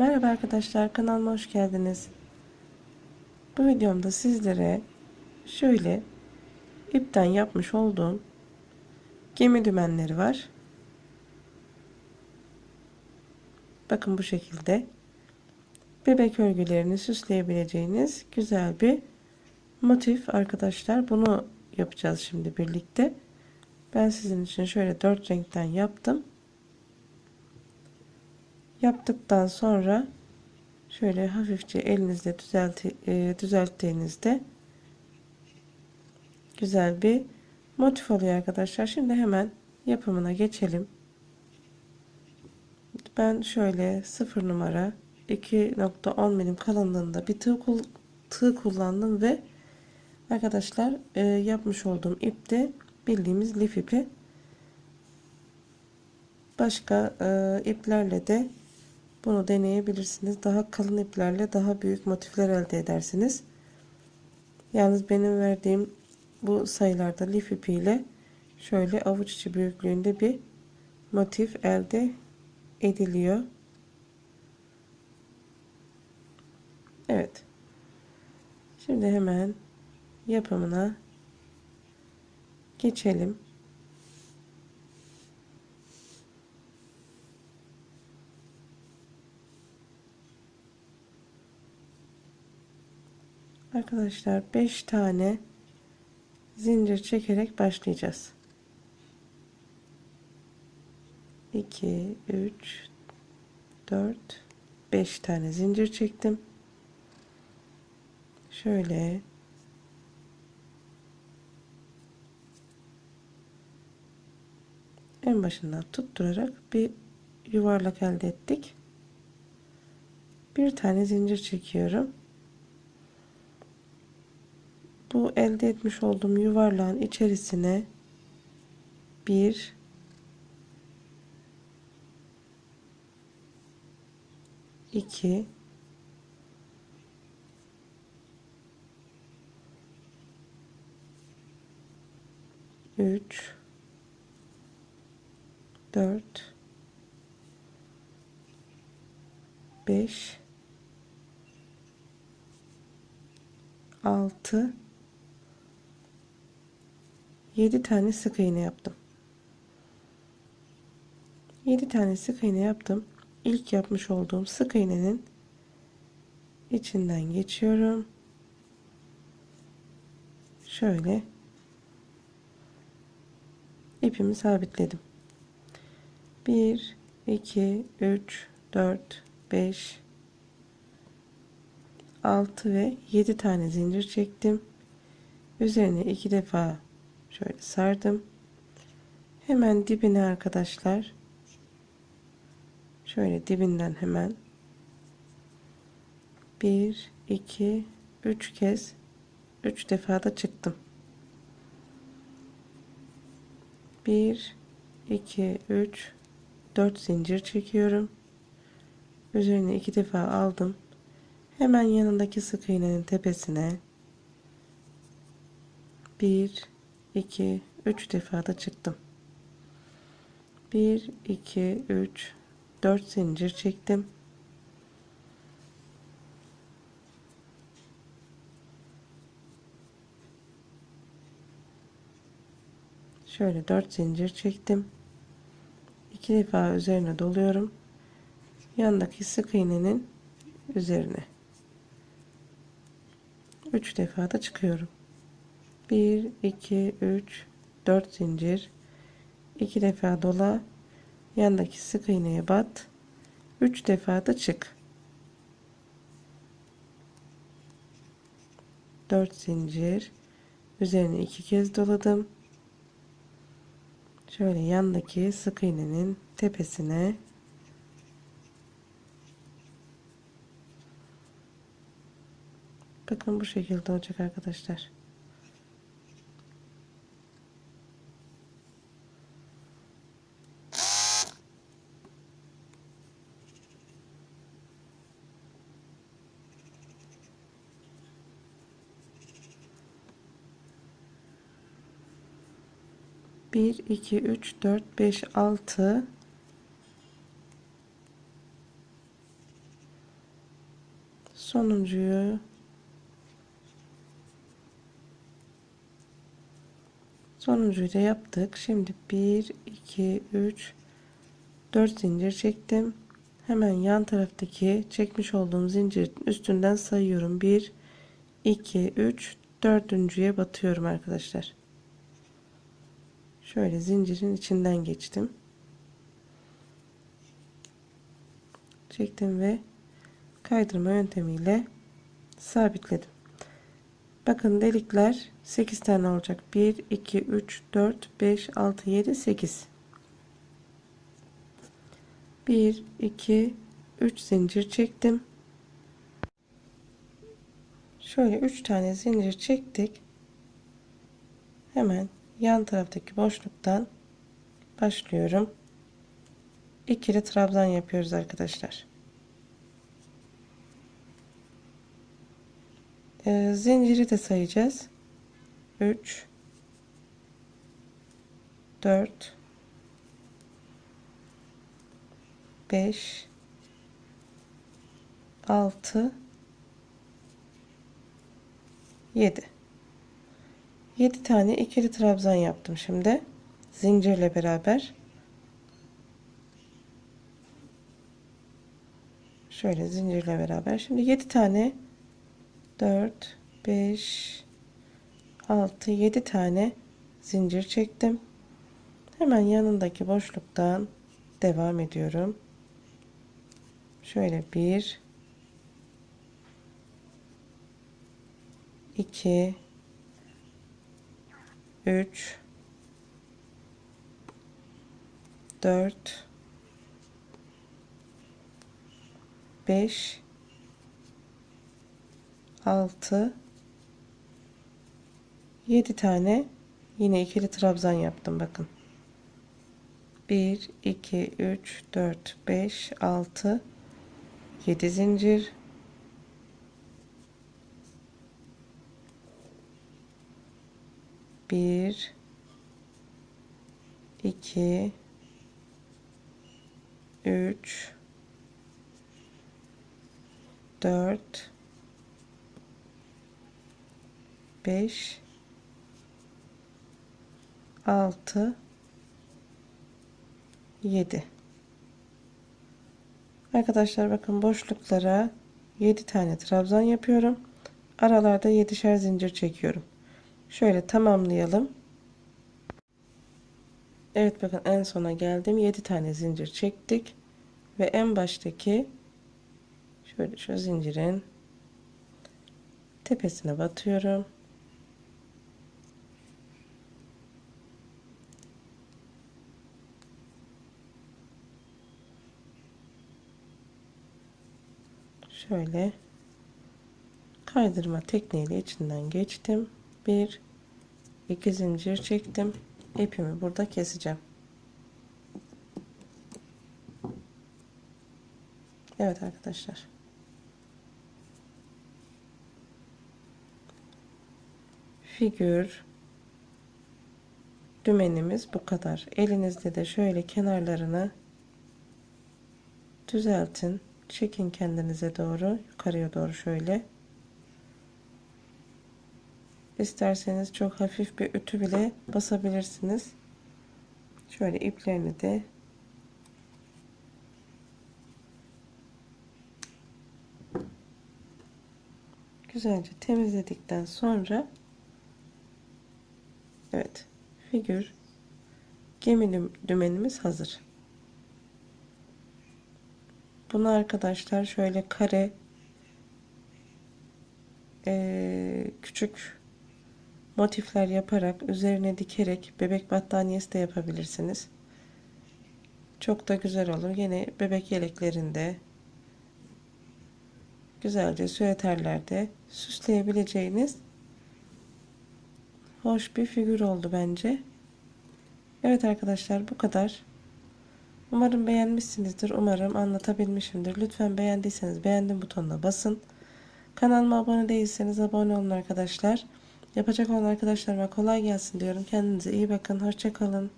Merhaba arkadaşlar kanalıma hoş geldiniz. Bu videomda sizlere şöyle ipten yapmış olduğum gemi dümenleri var. Bakın bu şekilde bebek örgülerini süsleyebileceğiniz güzel bir motif arkadaşlar. Bunu yapacağız şimdi birlikte. Ben sizin için şöyle dört renkten yaptım. Yaptıktan sonra şöyle hafifçe elinizle düzelti, e, düzelttiğinizde güzel bir motif oluyor arkadaşlar. Şimdi hemen yapımına geçelim. Ben şöyle 0 numara 2.10 milim kalınlığında bir tığ, tığ kullandım ve arkadaşlar e, yapmış olduğum ipte bildiğimiz lif ipi başka e, iplerle de bunu deneyebilirsiniz. Daha kalın iplerle daha büyük motifler elde edersiniz. Yalnız benim verdiğim bu sayılarda lif ipiyle şöyle avuç içi büyüklüğünde bir motif elde ediliyor. Evet. Şimdi hemen yapımına geçelim. Arkadaşlar 5 tane zincir çekerek başlayacağız. 2 3 4 5 tane zincir çektim. Şöyle en başından tutturarak bir yuvarlak elde ettik. Bir tane zincir çekiyorum bu elde etmiş olduğum yuvarlağın içerisine bir iki üç dört beş altı 7 tane sık iğne yaptım. 7 tane sık iğne yaptım. İlk yapmış olduğum sık iğnenin içinden geçiyorum. Şöyle ipimi sabitledim. 1 2 3 4 5 6 ve 7 tane zincir çektim. Üzerine iki defa şöyle sardım. Hemen dibine arkadaşlar. Şöyle dibinden hemen. 1 2 3 kez 3 defa da çıktım. 1 2 3 4 zincir çekiyorum. Üzerine iki defa aldım. Hemen yanındaki sık iğnenin tepesine. 1 2 3 defa da çıktım. 1 2 3 4 zincir çektim. Şöyle 4 zincir çektim. 2 defa üzerine doluyorum. Yandaki sık iğnenin üzerine. 3 defa da çıkıyorum 1 2 3 4 zincir. 2 defa dola. Yandaki sık iğneye bat. 3 defa da çık. 4 zincir. Üzerine iki kez doladım. Şöyle yandaki sık iğnenin tepesine. Bakın bu şekilde olacak arkadaşlar bir iki üç dört beş altı sonuncuyu sonuncuyu da yaptık. Şimdi 1 2 3 4 zincir çektim. Hemen yan taraftaki çekmiş olduğum zincirin üstünden sayıyorum. 1 2 3 dördüncüye batıyorum arkadaşlar. Şöyle zincirin içinden geçtim. Çektim ve kaydırma yöntemiyle sabitledim. Bakın delikler 8 tane olacak. 1 2 3 4 5 6 7 8 1 2 3 zincir çektim. Şöyle 3 tane zincir çektik. Hemen yan taraftaki boşluktan başlıyorum. İkili trabzan yapıyoruz arkadaşlar. Ee, zinciri de sayacağız. 3 4 5 6 7 7 tane ikili trabzan yaptım şimdi. Zincirle beraber. Şöyle zincirle beraber. Şimdi 7 tane. 4 5 6 7 tane zincir çektim. Hemen yanındaki boşluktan devam ediyorum. Şöyle 1 2 3 4 5 6 7 tane. Yine ikili trabzan yaptım bakın. 1 2 3 4 5 6 7 zincir bir iki üç dört beş altı yedi Arkadaşlar bakın boşluklara 7 tane trabzan yapıyorum. Aralarda 7'şer zincir çekiyorum. Şöyle tamamlayalım. Evet bakın en sona geldim. 7 tane zincir çektik. Ve en baştaki şöyle şu zincirin tepesine batıyorum. Şöyle kaydırma tekniğiyle içinden geçtim. Bir, iki zincir çektim. İpimi burada keseceğim. Evet arkadaşlar. Figür dümenimiz bu kadar. Elinizde de şöyle kenarlarını düzeltin. Çekin kendinize doğru. Yukarıya doğru şöyle. İsterseniz çok hafif bir ütü bile basabilirsiniz. Şöyle iplerini de güzelce temizledikten sonra evet figür gemi dümenimiz hazır. Bunu arkadaşlar şöyle kare küçük motifler yaparak üzerine dikerek bebek battaniyesi de yapabilirsiniz. Çok da güzel olur. Yine bebek yeleklerinde güzelce süeterlerde süsleyebileceğiniz hoş bir figür oldu bence. Evet arkadaşlar bu kadar. Umarım beğenmişsinizdir. Umarım anlatabilmişimdir. Lütfen beğendiyseniz beğendim butonuna basın. Kanalıma abone değilseniz abone olun arkadaşlar. Yapacak olan arkadaşlarıma kolay gelsin diyorum. Kendinize iyi bakın. Hoşçakalın.